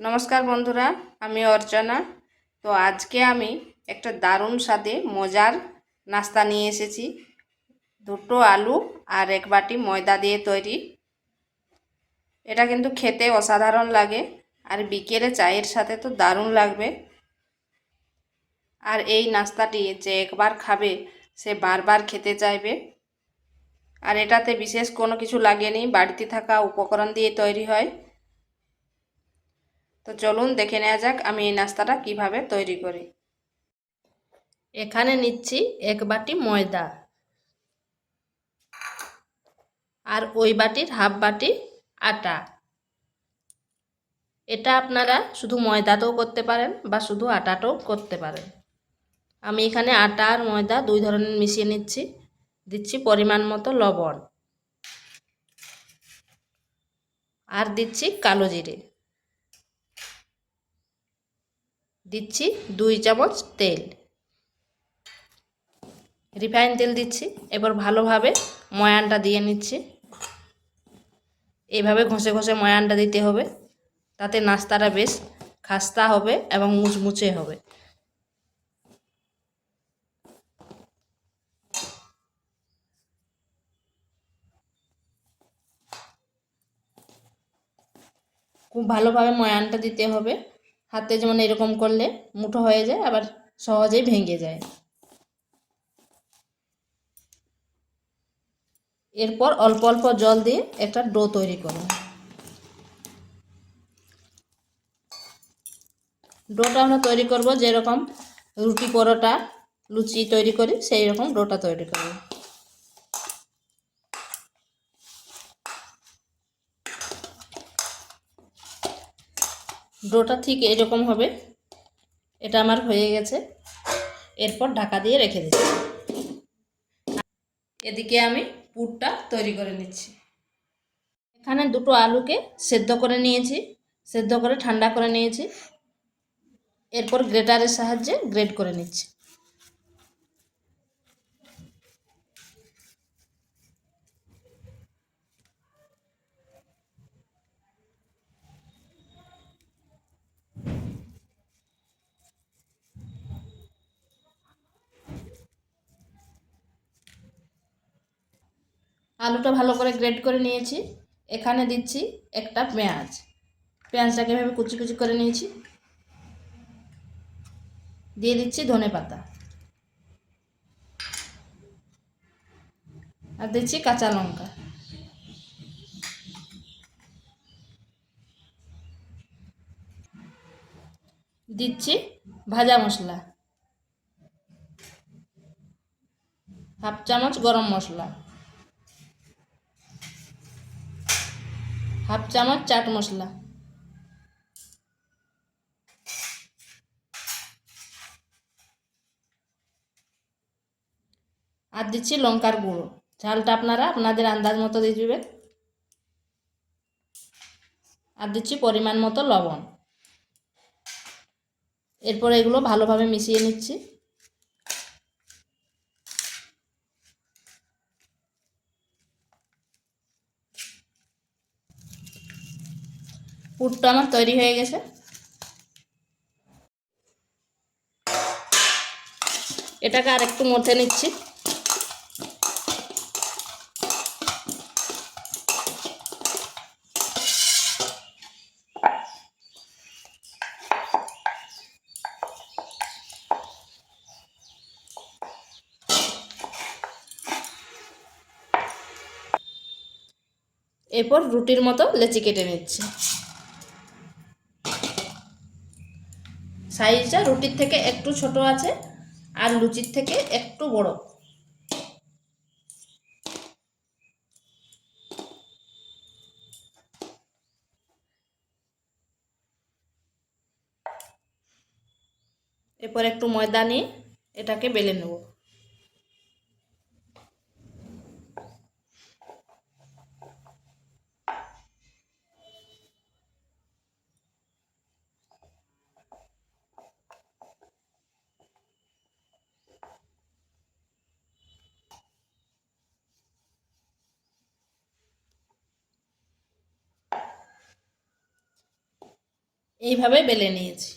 নমস্কার বন্ধুরা, আমি অর্চনা। তো আজকে আমি একটা দারুণ স্বাদে মজার নাস্তা নিয়ে এসেছি। দুটো আলু আর এক বাটি ময়দা দিয়ে তৈরি। এটা কিন্তু খেতে অসাধারণ লাগে আর বিকেলে চায়ের সাথে তো দারুণ লাগবে। আর এই নাস্তাটি যে একবার খাবে, সে বারবার খেতে চাইবে। আর এটাতে বিশেষ কোনো কিছু লাগেনি, বাড়িতে থাকা উপকরণ দিয়ে তৈরি হয়। তো চলুন দেখে নেওয়া যাক আমি এই নাস্তাটা কীভাবে তৈরি করি। এখানে নিচ্ছি এক বাটি ময়দা আর ওই বাটির হাফ বাটি আটা। এটা আপনারা শুধু ময়দাতেও করতে পারেন বা শুধু আটাটাও করতে পারেন। আমি এখানে আটা আর ময়দা দুই ধরনের মিশিয়ে নিচ্ছি। দিচ্ছি পরিমাণ মতো লবণ। আর দিচ্ছি কালো জিরে। দিচ্ছি দুই চামচ তেল। রিফাইন তেল দিচ্ছি, এবার ভালোভাবে ময়ানটা দিয়ে নিচ্ছি। এইভাবে ঘষে ঘষে ময়ানটা দিতে হবে, তাতে নাস্তাটা বেশ খাস্তা হবে এবং মুচমুচে হবে। খুব ভালোভাবে ময়ানটা দিতে হবে। হাতে যেমন এরকম করলে মুঠো হয়ে যায়, আবার সহজেই ভেঙে যায়। এরপর অল্প অল্প জল দিয়ে একটা ডো তৈরি করব ডোটা আমরা তৈরি করব যেরকম রুটি পরোটা, লুচি তৈরি করি সেই রকম ডোটা তৈরি করব। ডোটা ঠিক এরকম হবে। এটা আমার হয়ে গেছে। এরপর ঢাকা দিয়ে রেখে দিচ্ছি। এদিকে আমি পুরটা তৈরি করে নিচ্ছি। এখানে দুটো আলুকে সেদ্ধ করে নিয়েছি। সেদ্ধ করে ঠান্ডা করে নিয়েছি। এরপর গ্রেটারের সাহায্যে গ্রেট করে নিচ্ছি। আলুটা ভালো করে গ্রেড করে নিয়েছি। এখানে দিচ্ছি একটা পেঁয়াজ। পেঁয়াজটাকে এভাবে কুচি কুচি করে নিয়েছি। দিয়ে দিচ্ছি ধনে পাতা। আর দিচ্ছি কাঁচা লঙ্কা। দিচ্ছি ভাজা মশলা। হাফ চামচ গরম মশলা। হাফ চামচ চাট মশলা। আর দিচ্ছি লঙ্কার গুঁড়ো। ঝালটা আপনারা আপনাদের আন্দাজ মতো দিয়ে দেবেন। আর দিচ্ছি পরিমাণ মতো লবণ। এরপর এগুলো ভালোভাবে মিশিয়ে নিচ্ছি। পুরটা আমার তৈরি হয়ে গেছে। এটাকে আর একটু মথে নিচ্ছি। এরপর রুটির মতো লেচি কেটে নিচ্ছি। সাইজটা রুটির থেকে একটু ছোট আছে আর লুচির থেকে একটু বড়। এরপর একটু ময়দা নিয়ে এটাকে বেলে নেব। এইভাবে বেলে নিয়েছি।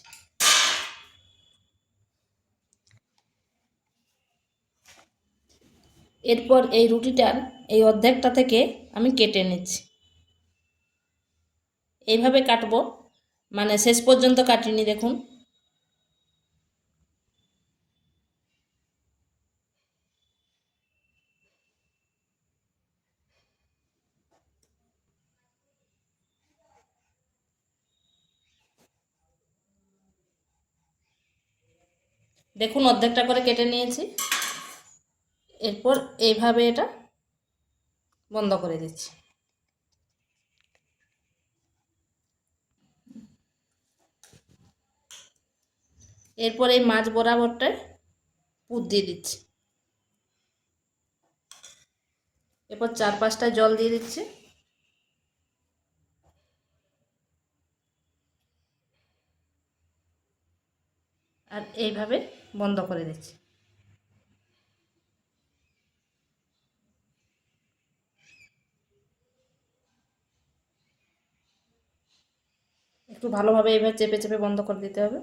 এরপর এই রুটিটার এই অর্ধেকটা থেকে আমি কেটে নিচ্ছি। এইভাবে কাটবো। মানে শেষ পর্যন্ত কাটিনি দেখুন। দেখুন, অর্ধেকটা করে কেটে নিয়েছি। এরপর এইভাবে এটা বন্ধ করে দিচ্ছি। এরপর এই মাছ বরাবরটায় পুর দিয়ে দিচ্ছি। এরপর চার পাঁচটা জল দিয়ে দিচ্ছি। আর এইভাবে বন্ধ করে দিচ্ছি। একটু ভালোভাবে এইভাবে চেপে চেপে বন্ধ করে দিতে হবে।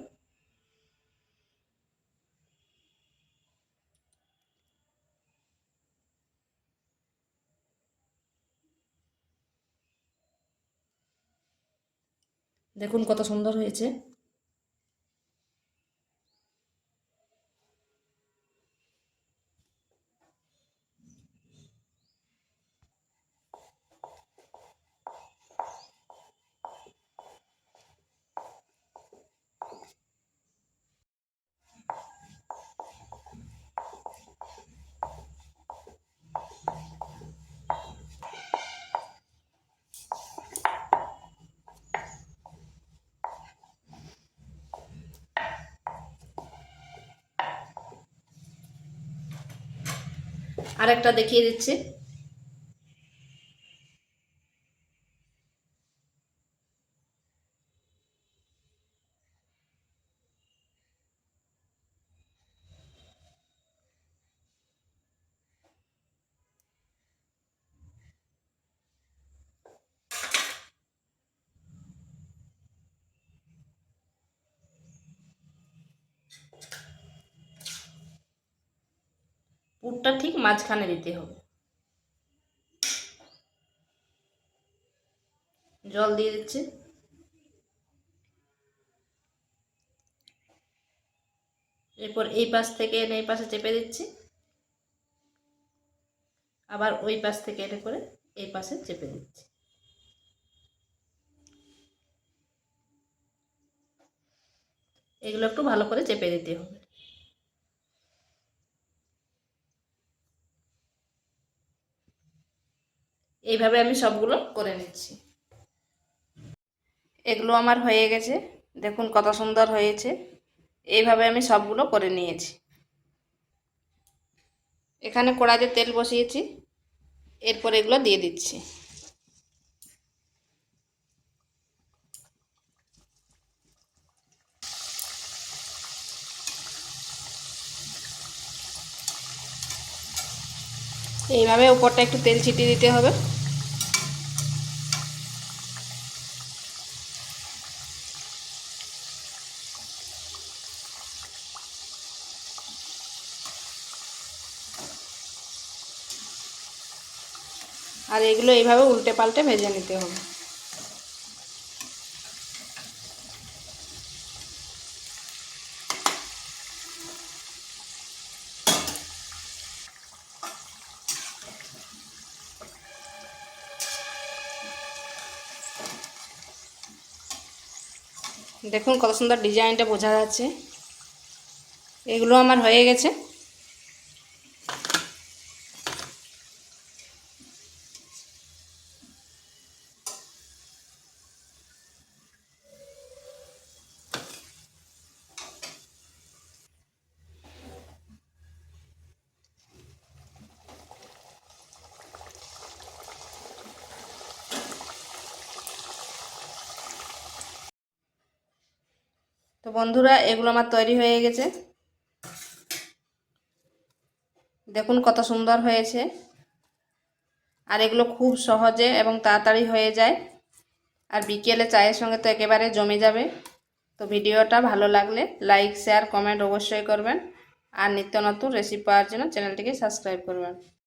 দেখুন কত সুন্দর হয়েছে। আরেকটা দেখিয়ে দিচ্ছি। পুরটা ঠিক মাঝখানে দিতে হবে। জল দিয়ে দিচ্ছি। এরপর এই পাশ থেকে এনে এই পাশে চেপে দিচ্ছি। আবার ওই পাশ থেকে এনে করে এই পাশে চেপে দিচ্ছি। এগুলো একটু ভালো করে চেপে দিতে হবে। এইভাবে আমি সবগুলো করে নিচ্ছি। এগুলো আমার হয়ে গেছে। দেখুন কত সুন্দর হয়েছে। এইভাবে আমি সবগুলো করে নিয়েছি। এখানে কড়াইতে তেল বসিয়েছি। এরপর এগুলো দিয়ে দিচ্ছি। এইভাবে উপরটা একটু তেল ছিটিয়ে দিতে হবে। আর এগুলো এইভাবে উল্টে পাল্টে ভেজে নিতে হবে। দেখুন কত সুন্দর ডিজাইনটা বোঝা যাচ্ছে। এগুলো আমার হয়ে গেছে। বন্ধুরা, এগুলো আমার তৈরি হয়ে গেছে। দেখুন কত সুন্দর হয়েছে। আর এগুলো খুব সহজে এবং তাড়াতাড়ি হয়ে যায়। আর বিকেলে চায়ের সঙ্গে তো একেবারে জমে যাবে। তো ভিডিওটা ভালো লাগলে লাইক, শেয়ার, কমেন্ট অবশ্যই করবেন। আর নিত্য নতুন রেসিপি পাওয়ার জন্য চ্যানেলটিকে সাবস্ক্রাইব করবেন।